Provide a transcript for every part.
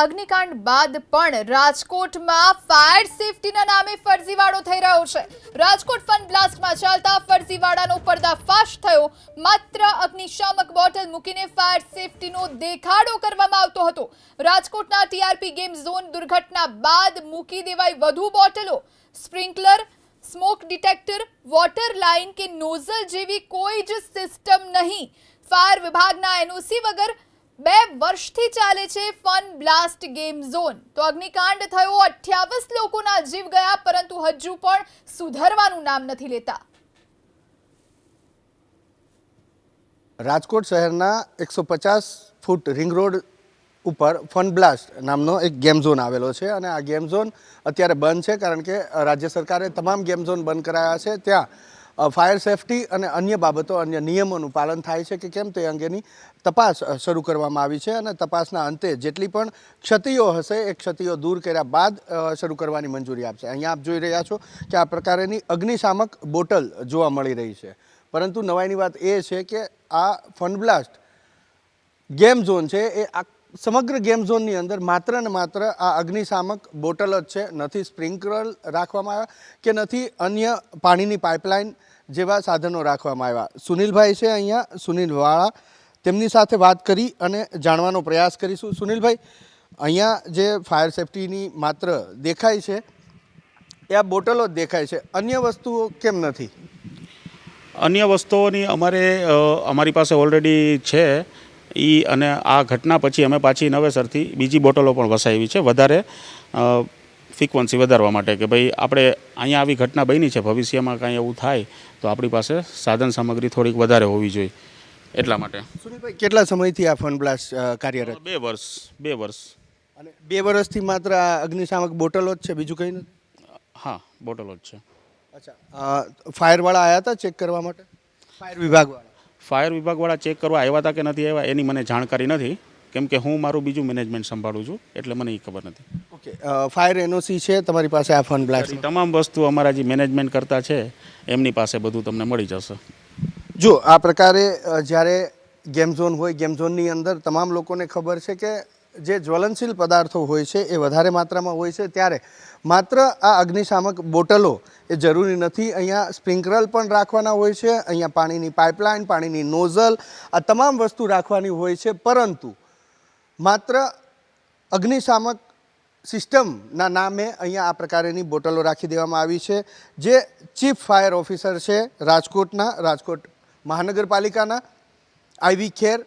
અગ્નિકાંડ બાદ પણ રાજકોટમાં ફાયર સેફટીના નામે ફરજીવાળો થઈ રહ્યો છે. રાજકોટ ફન બ્લાસ્ટમાં ચાલતા ફરજીવાળાનો પર્દાફાશ થયો. માત્ર અગ્નિશામક બોટલ મૂકીને ફાયર સેફટીનો દેખાડો કરવામાં આવતો હતો. રાજકોટના ટીઆરપી ગેમ ઝોન દુર્ઘટના બાદ મૂકી દેવાઈ વધુ બોટલો. Sprinkler, smoke detector, water line કે નોઝલ જેવી કોઈ જ સિસ્ટમ નહીં. ફાયર વિભાગના એનઓસી વગર બે વર્ષથી ચાલે છે ફન બ્લાસ્ટ ગેમ ઝોન. તો અગ્નિકાંડ થયો, અઠ્યાવીસ લોકોના જીવ ગયા, પરંતુ હજુ પણ સુધરવાનું નામ નથી લેતા. રાજકોટ શહેરના એકસો પચાસ ફૂટ રિંગ રોડ ઉપર ફન બ્લાસ્ટ નામનો એક ગેમ ઝોન આવેલો છે અને આ ગેમ ઝોન અત્યારે બંધ છે કારણ કે રાજ્ય સરકારે તમામ ગેમ ઝોન બંધ કરાયા છે. ત્યાં ફાયર સેફટી અને અન્ય બાબતો, અન્ય નિયમોનું પાલન થાય છે કે કેમ તે અંગેની તપાસ શરૂ કરવામાં આવી છે અને તપાસના અંતે જેટલી પણ ક્ષતિઓ હશે, એ ક્ષતિઓ દૂર કર્યા બાદ શરૂ કરવાની મંજૂરી આપશે. અહીંયા આપ જોઈ રહ્યા છો કે આ પ્રકારેની અગ્નિશામક બોટલ જોવા મળી રહી છે. પરંતુ નવાઈની વાત એ છે કે આ ફન બ્લાસ્ટ ગેમ ઝોન છે, એ આ સમગ્ર ગેમ ઝોનની અંદર માત્ર ને માત્ર આ અગ્નિશામક બોટલ જ છે. નથી સ્પ્રિંકલર રાખવામાં આવ્યા કે નથી અન્ય પાણીની પાઇપલાઇન જેવા સાધનો રાખવામાં આવ્યા. સુનિલભાઈ છે અહીંયા, સુનિલ વાળા. તેમની સાથે વાત કરી અને જાણવાનો પ્રયાસ કરીશું. સુનિલભાઈ, અહીંયા જે ફાયર સેફટીની માત્ર દેખાય છે, એ આ બોટલો જ દેખાય છે. અન્ય વસ્તુઓ કેમ નથી? અન્ય વસ્તુઓની અમારે અમારી પાસે ઓલરેડી છે. એ અને આ ઘટના પછી અમે પાછી નવેસરથી બીજી બોટલો પણ વસાવી છે. વધારે ફ્રિકવન્સી વધારવા માટે કે ભાઈ આપણે અહીંયા આવી ઘટના બની છે ભવિષ્યમાં કાંઈ એવું થાય તો આપણી પાસે સાધન સામગ્રી થોડીક વધારે હોવી જોઈએ. એટલા માટે. સુનિલભાઈ કેટલા સમયથી આ ફન બ્લાસ્ટ કાર્યરત? બે વર્ષ બે વર્ષ. અને બે વર્ષથી માત્ર આ અગ્નિશામક બોટલો જ છે બીજું કંઈ નથી? હા બોટલો જ છે. અચ્છા ફાયરવાળા આવ્યા હતા ચેક કરવા માટે? ફાયર વિભાગવાળા. ફાયર વિભાગવાળા ચેક કરવા આવ્યા હતા કે નથી આવ્યા એની મને જાણકારી નથી. કેમ કે હું મારું બીજું મેનેજમેન્ટ સંભાળું છું એટલે મને એ ખબર નથી. ઓકે ફાયર એનઓસી છે તમારી પાસે આ ફંડ બ્લાસ્ટ તમામ વસ્તુ અમારા જે મેનેજમેન્ટ કરતા છે એમની પાસે બધું તમને મળી જશે. જો આ પ્રકારે જ્યારે ગેમ ઝોન હોય ગેમ ઝોનની અંદર તમામ લોકોને ખબર છે કે જે જ્વલનશીલ પદાર્થો હોય છે એ વધારે માત્રામાં હોય છે ત્યારે માત્ર આ અગ્નિશામક બોટલો એ જરૂરી નથી. અહીંયા સ્પ્રિંકરલ પણ રાખવાના હોય છે, અહીંયા પાણીની પાઇપલાઇન, પાણીની નોઝલ, આ તમામ વસ્તુ રાખવાની હોય છે. પરંતુ માત્ર અગ્નિશામક સિસ્ટમના નામે અહીંયા આ પ્રકારેની બોટલો રાખી દેવામાં આવી છે. જે ચીફ ફાયર ઓફિસર છે રાજકોટના, રાજકોટ મહાનગરપાલિકાના આઈવી ખેર,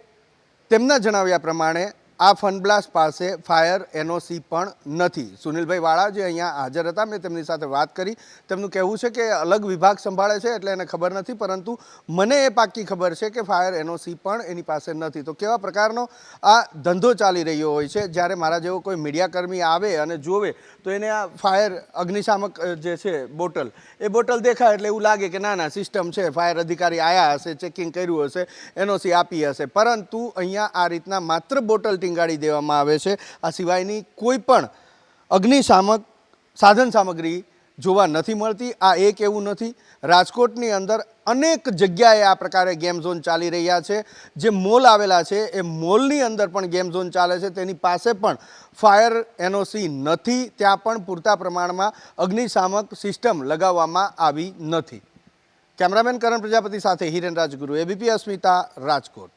તેમના જણાવ્યા પ્રમાણે આ ફનબ્લાસ્ટ પાસે ફાયર એનઓસી પણ નથી. સુનિલભાઈ વાળા જે અહીંયા હાજર હતા, મેં તેમની સાથે વાત કરી. તેમનું કહેવું છે કે અલગ વિભાગ સંભાળે છે એટલે એને ખબર નથી, પરંતુ મને એ પાક્કી ખબર છે કે ફાયર એનઓસી પણ એની પાસે નથી. તો કેવા પ્રકારનો આ ધંધો ચાલી રહ્યો હોય છે? જ્યારે મારા જેવો કોઈ મીડિયાકર્મી આવે અને જોવે, તો એને આ ફાયર અગ્નિશામક જે છે બોટલ, એ બોટલ દેખાય એટલે એવું લાગે કે ના ના, સિસ્ટમ છે, ફાયર અધિકારી આવ્યા હશે, ચેકિંગ કર્યું હશે, એનઓસી આપી હશે. પરંતુ અહીંયા આ રીતના માત્ર બોટલ ટીંગાડી દેવામાં આવે છે. આ સિવાયની કોઈ પણ અગ્નિશામક સાધન સામગ્રી જોવા નથી મળતી. આ એક એવું નથી. રાજકોટની અંદર અનેક જગ્યાએ આ પ્રકારે ગેમ ઝોન ચાલી રહ્યા છે. જે મોલ આવેલા છે, એ મોલની અંદર પણ ગેમ ઝોન ચાલે છે. તેની પાસે પણ ફાયર એનઓસી નથી. ત્યાં પણ પૂરતા પ્રમાણમાં અગ્નિશામક સિસ્ટમ લગાવવામાં આવી નથી. કેમેરામેન કરણ પ્રજાપતિ સાથે હિરેન રાજગુરુ, એબીપી અસ્મિતા, રાજકોટ.